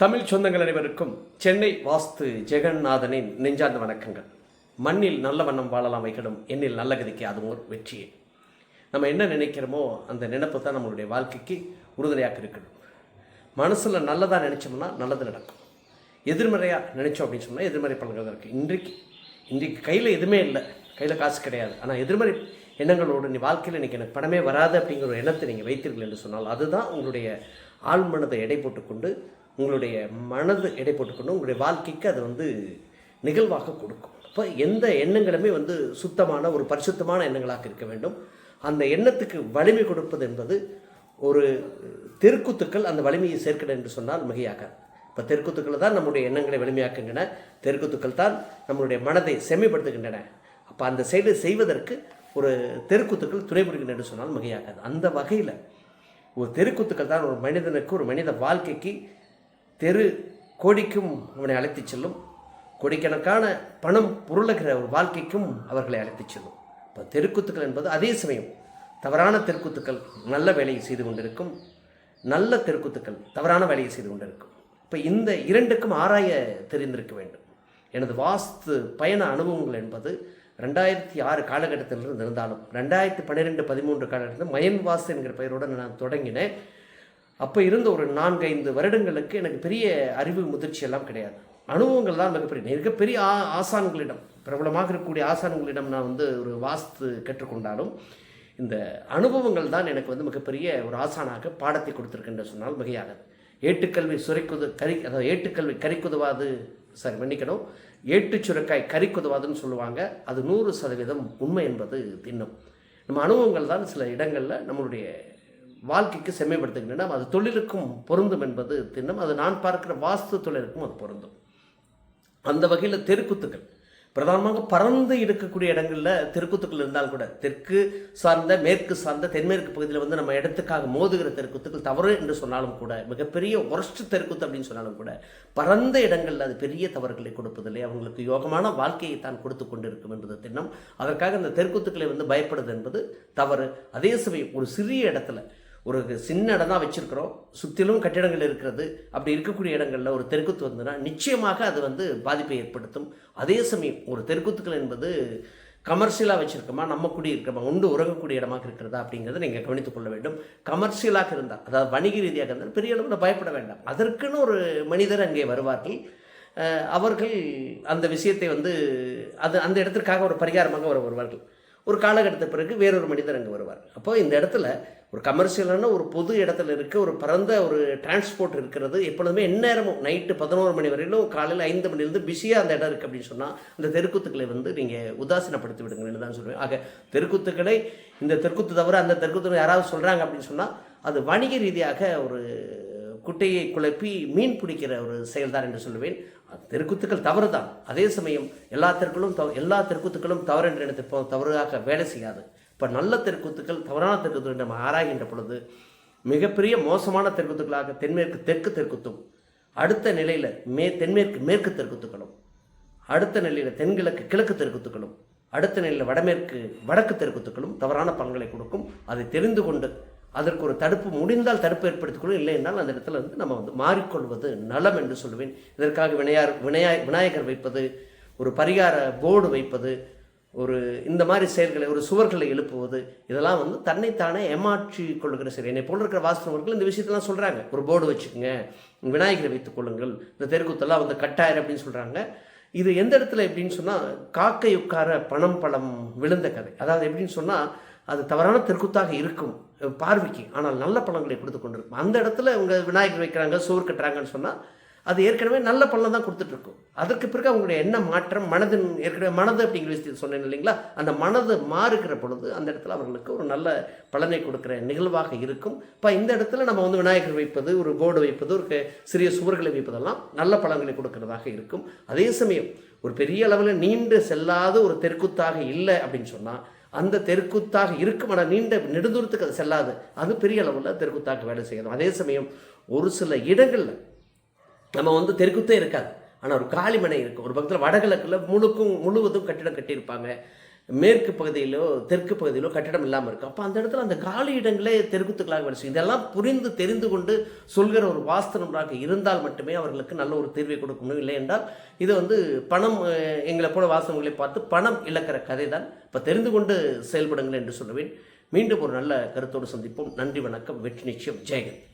தமிழ் சொந்தங்கள் அனைவருக்கும் சென்னை வாஸ்து ஜெகநாதனின் நெஞ்சார்ந்த வணக்கங்கள். மண்ணில் நல்ல வண்ணம் வாழலாம் வைக்கணும் எண்ணில் நல்ல கதிக்கு அதுவும் ஒரு வெற்றியே. நம்ம என்ன நினைக்கிறோமோ அந்த நினைப்பு தான் நம்மளுடைய வாழ்க்கைக்கு உறுதுணையாக இருக்கணும். மனசில் நல்லதாக நினச்சோம்னா நல்லது நடக்கும். எதிர்மறையாக நினச்சோம் அப்படின்னு சொன்னால் எதிர்மறை பலன்கள் தான் இருக்குது இன்றைக்கு இன்றைக்கு கையில் எதுவுமே இல்லை. கையில் காசு கிடையாது. ஆனால் எதிர்மறை எண்ணங்களோடு நீ வாழ்க்கையில் இன்றைக்கி எனக்கு பணமே வராது அப்படிங்கிற ஒரு எண்ணத்தை நீங்கள் வைத்தீர்கள் என்று சொன்னால் அதுதான் உங்களுடைய ஆழ் மனதை எடை போட்டுக்கொண்டு உங்களுடைய மனது எடை போட்டுக்கொண்டு உங்களுடைய வாழ்க்கைக்கு அது வந்து நிகழ்வாக கொடுக்கும். அப்போ எந்த எண்ணங்களுமே வந்து சுத்தமான ஒரு பரிசுத்தமான எண்ணங்களாக இருக்க வேண்டும். அந்த எண்ணத்துக்கு வலிமை கொடுப்பது என்பது ஒரு தெருக்கூத்துக்கள் அந்த வலிமையை சேர்க்கணும் என்று சொன்னால் மிகையாகாது இப்போ தெருக்குத்துக்கள் தான் நம்முடைய எண்ணங்களை வலிமையாக்குகின்றன. தெருக்கூத்துக்கள் தான் நம்மளுடைய மனதை செம்மைப்படுத்துகின்றன. அப்போ அந்த செயலை செய்வதற்கு ஒரு தெருக்கூத்துக்கள் துணை புரிகின்றன என்று சொன்னால் மிகையாகாது. அந்த வகையில் ஒரு தெருக்கூத்துக்கள் தான். ஒரு மனிதனுக்கு ஒரு மனித வாழ்க்கைக்கு தெரு கோடிக்கும் அவனை அழைத்துச் செல்லும். கோடிக்கணக்கான பணம் பொருளுகிற ஒரு வாழ்க்கைக்கும் அவர்களை அழைத்துச் செல்லும். இப்போ தெருக்கூத்துக்கள் என்பது அதே சமயம் தவறான தெருக்கூத்துக்கள் நல்ல வேலையை செய்து கொண்டிருக்கும். நல்ல தெருக்கூத்துக்கள் தவறான வேலையை செய்து கொண்டிருக்கும். இப்போ இந்த இரண்டுக்கும் ஆராய தெரிந்திருக்க வேண்டும். எனது வாஸ்து பயண அனுபவங்கள் என்பது ரெண்டாயிரத்தி ஆறு காலகட்டத்திலிருந்து இருந்தாலும் ரெண்டாயிரத்தி பன்னிரெண்டு பதிமூன்று காலகட்டத்தில் மயன் வாஸ்து என்கிற பெயருடன் நான் தொடங்கினேன். அப்போ இருந்த ஒரு நான்கு ஐந்து வருடங்களுக்கு எனக்கு பெரிய அறிவு முதிர்ச்சி எல்லாம் கிடையாது. அனுபவங்கள் தான் மிகப்பெரிய. மிகப்பெரிய ஆ ஆசான்களிடம் பிரபலமாக இருக்கக்கூடிய ஆசான்களிடம் நான் வந்து ஒரு வாஸ்து கற்றுக்கொண்டாலும் இந்த அனுபவங்கள் தான் எனக்கு வந்து மிகப்பெரிய ஒரு ஆசானாக பாடத்தை கொடுத்துருக்குன்ற சொன்னால் மிகையாகாது. ஏட்டுக்கல்வி சுரைக்குது கறி அதாவது ஏட்டுக்கல்வி கறிக்குதுவாது சாரி மன்னிக்கணும். சுருக்காய் கறி குதவாதுன்னு சொல்லுவாங்க. அது நூறு சதவீதம் உண்மை என்பது தின்னும். நம்ம அனுபவங்கள் தான் சில இடங்களில் நம்மளுடைய வாழ்க்கைக்கு செம்மைப்படுத்துகின்றன. அது தொழிலுக்கும் பொருந்தும் என்பது திண்ணம் அது நான் பார்க்கிற வாஸ்து தொழிலுக்கும் அது பொருந்தும். அந்த வகையில் தெருக்குத்துக்கள். பிரதானமாக பறந்து இருக்கக்கூடிய இடங்களில் தெருக்குத்துக்கள் இருந்தால் கூட தெற்கு சார்ந்த மேற்கு சார்ந்த தென்மேற்கு பகுதியில் வந்து நம்ம இடத்துக்காக மோதுகிற தெருக்குத்துக்கள் தவறு என்று சொன்னாலும் கூட மிகப்பெரிய ஒரஸ்ட் தெருக்குத்து அப்படின்னு சொன்னாலும் கூட பரந்த இடங்களில் அது பெரிய தவறுகளை கொடுப்பதில்லை. அவங்களுக்கு யோகமான வாழ்க்கையை தான் கொடுத்து கொண்டிருக்கும் என்பது திண்ணம். அதற்காக அந்த தெருக்குத்துக்களை வந்து பயப்படுது என்பது தவறு. அதே சமயம் ஒரு சிறிய இடத்துல ஒரு சின்ன இடம் தான் வச்சுருக்கிறோம். சுற்றிலும் கட்டிடங்கள் இருக்கிறது. அப்படி இருக்கக்கூடிய இடங்களில் ஒரு தெருக்குத்து வந்ததுன்னா நிச்சயமாக அது வந்து பாதிப்பை ஏற்படுத்தும். அதே சமயம் ஒரு தெருக்குத்துக்கள் என்பது கமர்ஷியலாக வச்சுருக்கோமா? நம்ம குடி இருக்கமா? உண்டு உறங்கக்கூடிய இடமாக இருக்கிறதா? அப்படிங்கிறத நீங்கள் கவனித்துக் கொள்ள வேண்டும். கமர்ஷியலாக இருந்தால் அதாவது வணிக ரீதியாக இருந்தால் பெரிய அளவில் பயப்பட வேண்டாம். அதற்குன்னு ஒரு மனிதர் அங்கே வருவார்கள். அவர்கள் அந்த விஷயத்தை வந்து அது அந்த இடத்திற்காக ஒரு பரிகாரமாக வர வருவார்கள். ஒரு காலகட்டத்துக்கு பிறகு வேறொரு மனிதர் அங்கே வருவார். அப்போ இந்த இடத்துல ஒரு கமர்ஷியலான ஒரு பொது இடத்துல இருக்க ஒரு பரந்த ஒரு டிரான்ஸ்போர்ட் இருக்கிறது. எப்பொழுதுமே எந்நேரமும் நைட்டு பதினோரு மணி வரையிலும் காலையில் ஐந்து மணிலேருந்து பிஸியாக அந்த இடம் இருக்குது அப்படின்னு சொன்னால் அந்த தெருக்குத்துக்களை வந்து நீங்கள் உதாசீனப்படுத்தி விடுங்கன்னு தான் சொல்லுவேன் ஆக தெருக்குத்துக்களை இந்த தெருக்குத்து தவிர அந்த தெருக்குத்து யாராவது சொல்கிறாங்க அப்படின்னு சொன்னால் அது வணிக ரீதியாக ஒரு குட்டையை குழப்பி மீன் பிடிக்கிற ஒரு செயல்தான் என்று சொல்லுவேன் தெருக்குத்துக்கள் தவறு தான் அதே சமயம் எல்லா தெருக்களும் தவ எல்லா தெருக்குத்துக்களும் தவறு என்று நினைத்து தவறாக வேலை செய்யாது. இப்போ நல்ல தெற்குத்துக்கள் தவறான தெற்குத்துக்கள் நம்ம ஆராய்கின்ற பொழுது மிகப்பெரிய மோசமான தெற்குத்துக்களாக தென்மேற்கு தெற்கு தெற்குத்தும் அடுத்த நிலையில் மே தென்மேற்கு மேற்கு தெற்குத்துக்களும் அடுத்த நிலையில் தென்கிழக்கு கிழக்கு தெற்குத்துக்களும் அடுத்த நிலையில் வடமேற்கு வடக்கு தெற்குத்துக்களும் தவறான பலன்களை கொடுக்கும். அதை தெரிந்து கொண்டு அதற்கு ஒரு தடுப்பு முடிந்தால் தடுப்பு ஏற்படுத்திக்கொள்ளும் இல்லை என்றால் அந்த இடத்துல வந்து நம்ம வந்து மாறிக்கொள்வது நலம் என்று சொல்லுவேன். இதற்காக வினையார் விநாயக விநாயகர் வைப்பது ஒரு பரிகார போர்டு வைப்பது ஒரு இந்த மாதிரி செயல்களை ஒரு சுவர்களை எழுப்புவது இதெல்லாம் வந்து தன்னைத்தானே ஏமாற்றி கொள்ளுகிற சரி என்னை போல் இருக்கிற வாஸ்தவர்கள் இந்த விஷயத்தெல்லாம் சொல்கிறாங்க ஒரு போர்டு வச்சுக்கோங்க விநாயகரை வைத்துக் கொள்ளுங்கள் இந்த தெருக்குத்தெல்லாம் வந்து கட்டாயிரம் அப்படின்னு சொல்கிறாங்க இது எந்த இடத்துல எப்படின்னு சொன்னால் காக்கை உட்கார பணம் பழம் விழுந்த கதை. அதாவது எப்படின்னு சொன்னால் அது தவறான தெருக்குத்தாக இருக்கும் பார்வைக்கு. ஆனால் நல்ல பழங்களை கொடுத்து கொண்டிருக்கும். அந்த இடத்துல இவங்க விநாயகர் வைக்கிறாங்க சோறு கட்டுறாங்கன்னு சொன்னால் அது ஏற்கனவே நல்ல பலனை தான் கொடுத்துட்ருக்கும். அதற்கு பிறகு அவங்களுடைய என்ன மாற்றம் மனதின் ஏற்கனவே மனது அப்படிங்கிற விஷயத்தை சொன்னேன் இல்லைங்களா? அந்த மனது மாறுகிற பொழுது அந்த இடத்துல அவர்களுக்கு ஒரு நல்ல பலனை கொடுக்குற நிகழ்வாக இருக்கும். இப்போ இந்த இடத்துல நம்ம வந்து விநாயகர் வைப்பது ஒரு போர்டு வைப்பது ஒரு சிறிய சுவர்களை வைப்பதெல்லாம் நல்ல பலன்களை கொடுக்கறதாக இருக்கும். அதே சமயம் ஒரு பெரிய அளவில் நீண்டு செல்லாத ஒரு தெற்குத்தாக இல்லை அப்படின்னு சொன்னால் அந்த தெருக்குத்தாக இருக்கும் ஆனால் நீண்ட நெடுந்தூரத்துக்கு அது செல்லாது. அது பெரிய அளவில் தெருக்குத்தாக வேலை செய்யணும் அதே சமயம் ஒரு சில இடங்களில் நம்ம வந்து தெருக்குத்தே இருக்காது. ஆனால் ஒரு காளிமனை இருக்கும். ஒரு பக்கத்தில் வடகிழக்கில் முழுக்கும் முழுவதும் கட்டிடம் கட்டியிருப்பாங்க. மேற்கு பகுதியிலோ தெற்கு பகுதியிலோ கட்டிடம் இல்லாமல் இருக்கும். அப்போ அந்த இடத்துல அந்த காலி இடங்களே தெருக்குத்துக்களாக வரிசை இதெல்லாம் புரிந்து தெரிந்து கொண்டு சொல்கிற ஒரு வாஸ்து இருந்தால் மட்டுமே அவர்களுக்கு நல்ல ஒரு தீர்வை கொடுக்க முடியும். இல்லை என்றால் இது வந்து பணம் எங்களை போல வாசகங்களை பார்த்து பணம் இழக்கிற கதை தான் இப்போ தெரிந்து கொண்டு செயல்படுங்கள் என்று சொல்லுவேன். மீண்டும் ஒரு நல்ல கருத்தோடு சந்திப்போம். நன்றி வணக்கம். வெற்றி நிச்சயம். ஜெயகந்த்